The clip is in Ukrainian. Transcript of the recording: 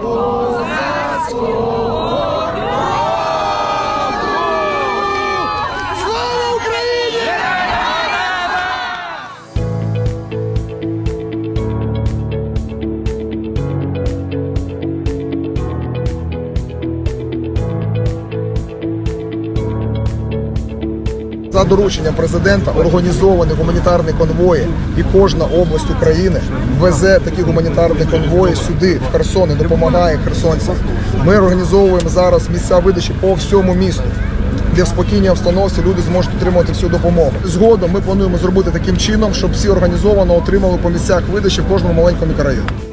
Oh. За дорученням президента організовані гуманітарні конвої, і кожна область України везе такі гуманітарні конвої сюди, в Херсон, і допомагає херсонцям. Ми організовуємо зараз місця видачі по всьому місту, де в спокійній обстановці люди зможуть отримати всю допомогу. Згодом ми плануємо зробити таким чином, щоб всі організовано отримали по місцях видачі в кожному маленькому мікрорайоні.